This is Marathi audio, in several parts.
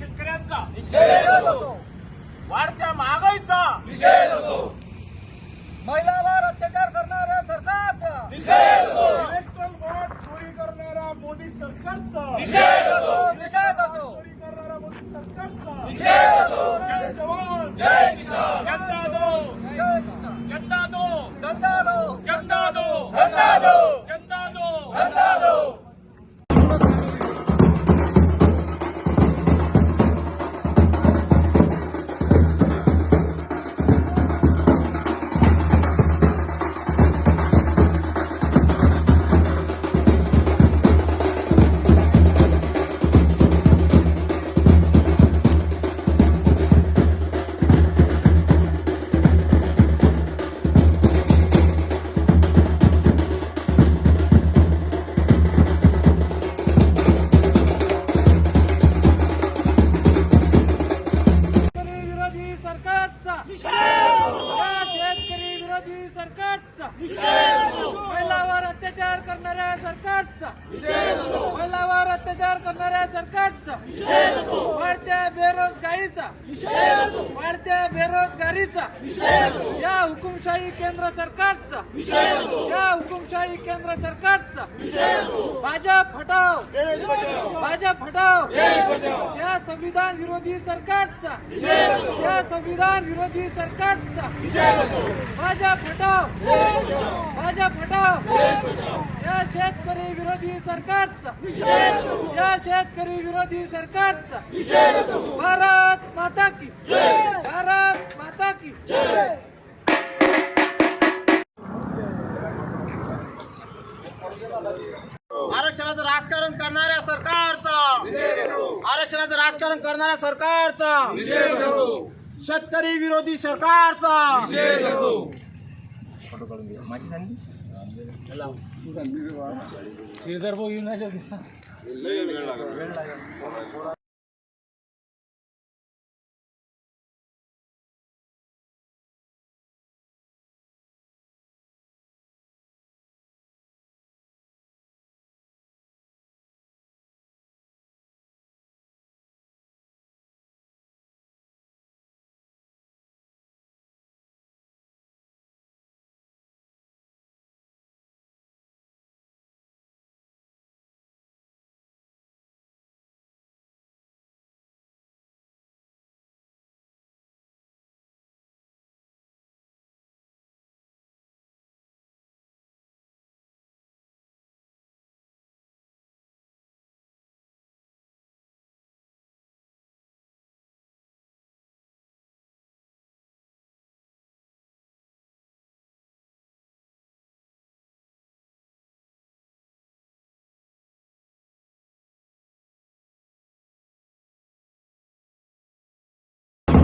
शेतकऱ्यांचा वाढत्या महागाईचा महिलावर बेरोजगारीचा वाढत्या बेरोजगारीचा या हुकुमशाही केंद्र सरकारचा या हुकुमशाही केंद्र सरकारचा भाजप हटाव भाजप हटाव या संविधान विरोधी सरकारचा या संविधान विरोधी सरकारचा भाजप हटाव भाजप हटाव या शेतकरी विरोधी सरकारचा. या शेतकरी विरोधी सरकारचा. भारत माता की. भारत माता की. आरक्षणाचं राजकारण करणाऱ्या सरकारचा. आरक्षणाचं राजकारण करणाऱ्या सरकारचा. शेतकरी विरोधी सरकारचा. फोटो काढून घे माझी सांगली? श्रीधर भाऊ येऊन आले वेळ लागेल.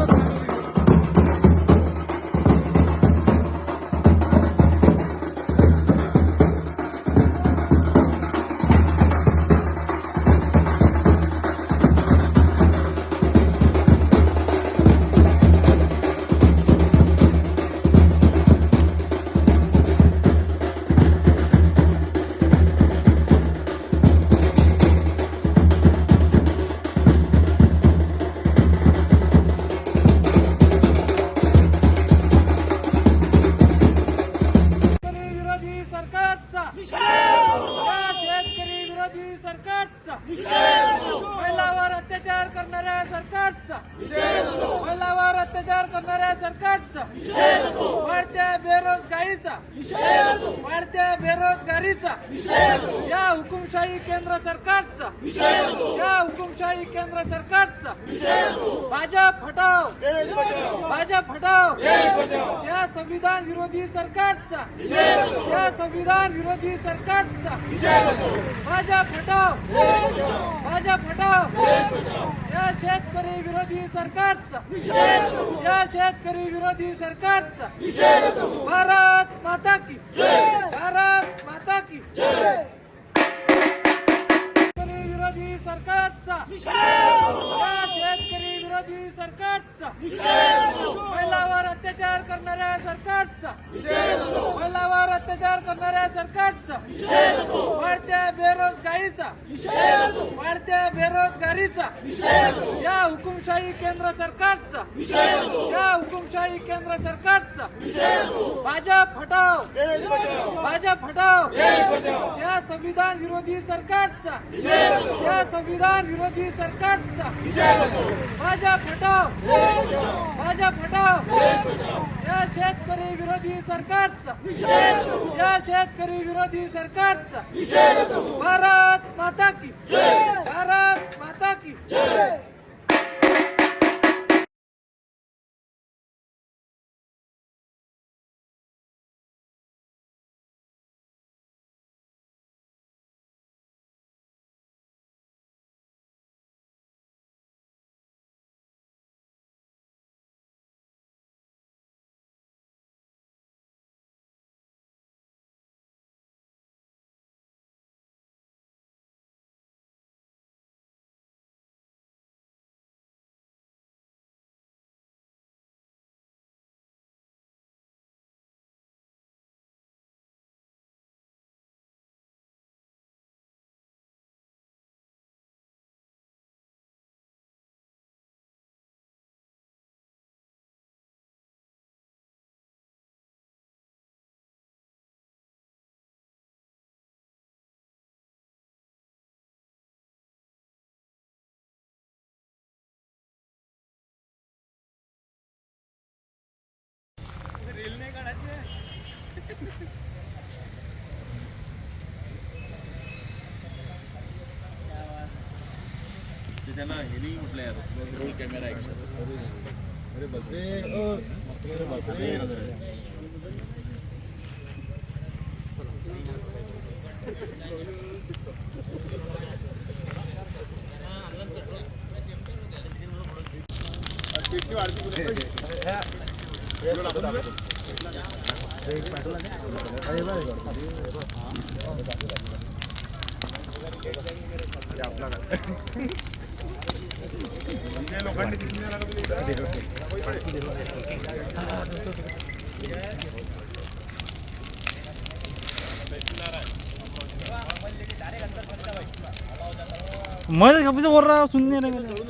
शेतकरी वाढत्या बेरोजगारीचा या हुकुमशाही केंद्र सरकारचा या हुकुमशाही केंद्र सरकारचा भाजप हटाव भाजप हटाव या संविधान विरोधी सरकारचा या संविधान विरोधी सरकारचा भाजप हटाव भाजप हटाव या शेतकरी विरोधी सरकारचा! या शेतकरी विरोधी सरकारचा! भारत माता की भारत माता की शेतकरी विरोधी सरकारचा! या शेतकरी विरोधी सरकारचा! अत्याचार करणाऱ्या सरकारचा. महिलावर अत्याचार करणाऱ्या सरकारचा. वाढत्या बेरोजगारीचा. वाढत्या बेरोजगारीचा. या हुकुमशाही केंद्र सरकारचा. या हुकुमशाही केंद्र सरकारचा. भाजप हटाव भाजप हटाव या संविधान विरोधी सरकारचा. या संविधान विरोधी सरकारचा. भाजप हटाव भाजप हटाव या शेतकरी विरोधी सरकारचा. या शेतकरी विरोधी सरकारचा. भारत माता की. भारत माता की. त्याला हेलिंग कुठले आहेत रोल कॅमेरा अरे बसरे अरे बसरे वाढती ¿Qué pasa? ¿Qué pasa? ¿Qué.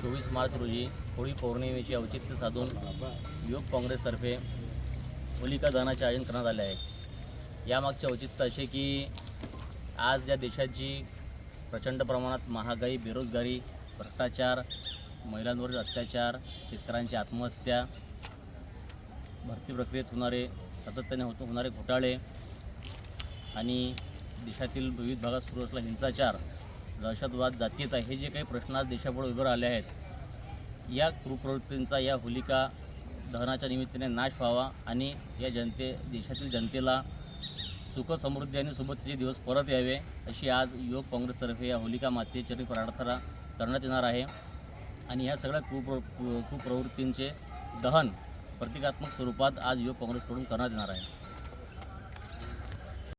चोवीस मार्च रोजी होळी पौर्णिमेचे औचित्य साधून युवक काँग्रेसतर्फे होलिका दहनाचे आयोजन करण्यात आले आहे. यामागचे औचित्य असे की आज या देशाची प्रचंड प्रमाणात महागाई बेरोजगारी भ्रष्टाचार महिलांवरील अत्याचार शेतकऱ्यांची आत्महत्या भरती प्रक्रियेत होणारे सातत्याने होत होणारे घोटाळे आणि देशातील विविध भागात सुरू असलेला हिंसाचार दहशतवाद जातीयता हे जे काही प्रश्न आज देशापुढे उभे राहिले आहेत या कुप्रवृत्तींचा या होलिका दहनाच्या निमित्ताने नाश व्हावा आणि या जनते देशातील जनतेला सुख समृद्धी आणि सोबतचे दिवस परत यावे अशी आज युवक काँग्रेसतर्फे या होलिका मातेचरी प्रार्थना करण्यात येणार आहे. आणि ह्या सगळ्या कुप्र कुप्रवृत्तींचे दहन प्रतिकात्मक स्वरूपात आज युवक काँग्रेसकडून करण्यात येणार आहे.